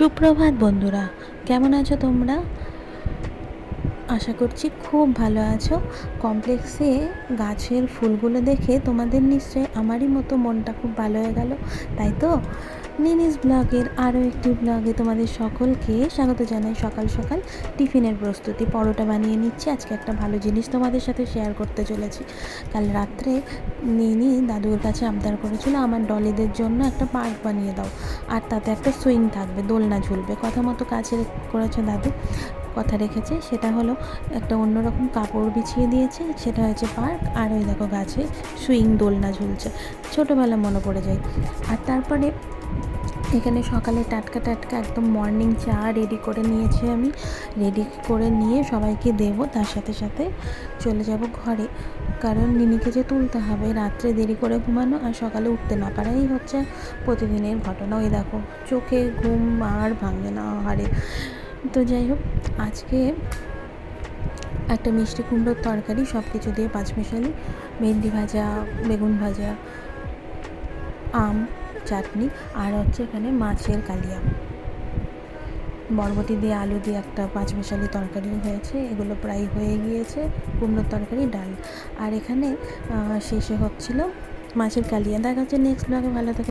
সুপ্রভাত বন্ধুরা কেমন আছো তোমরা? আশা করছি খুব ভালো আছো। কমপ্লেক্সে গাছের ফুলগুলো দেখে তোমাদের নিশ্চয়ই আমারই মতো মনটা খুব ভালো হয়ে গেল, তাই তো? নিনিস ব্লগের আরও একটি ব্লগে তোমাদের সকলকে স্বাগত জানাই সকাল সকাল। টিফিনের প্রস্তুতি, পরোটা বানিয়ে নিচ্ছি। আজকে একটা ভালো জিনিস তোমাদের সাথে শেয়ার করতে চলেছি। কাল রাত্রে নিনি দাদুর কাছে আবদার করেছিল, আমার ডলিদের জন্য একটা পার্ক বানিয়ে দাও। আর তাতে একটা সুইং থাকবে, দোলনা ঝুলবে। কথা মতো কাছে করেছে দাদু। কথা রেখেছে, সেটা হলো একটা অন্যরকম কাপড় বিছিয়ে দিয়েছে, সেটা হয়েছে পার্ক, আর ওই দেখো গাছে সুইং দোলনা ঝুলছে। ছোটোবেলা মনে পড়ে যায়। আর তারপরে এখানে সকালে টাটকা টাটকা একদম মর্নিং চা রেডি করে নিয়েছি আমি। রেডি করে নিয়ে সবাইকে দেবো, তার সাথে সাথে চলে যাব ঘরে। কারণ নিনিকে যে তুলতে হবে, রাত্রে দেরি করে ঘুমানো আর সকালে উঠতে না পারাই হচ্ছে প্রতিদিনের ঘটনা। ওই দেখো, চোখে ঘুম আর ভাঙে না হারে তো যাই হোক, আজকে একটা মিষ্টি কুমড়োর তরকারি সব কিছু দিয়ে পাঁচমিশালি ভেন্ডি ভাজা, বেগুন ভাজা, আম, চাটনি, আর হচ্ছে এখানে মাছের কালিয়া। বরবটি দিয়ে আলু দিয়ে একটা পাঁচমিশালি তরকারি হয়েছে, এগুলো প্রায় হয়ে গিয়েছে, কুমড়োর তরকারি, ডাল। আর এখানে শেষে হচ্ছিল মাছের কালিয়া। দেখা যাচ্ছে নেক্সট ব্লগে ভালো থাকে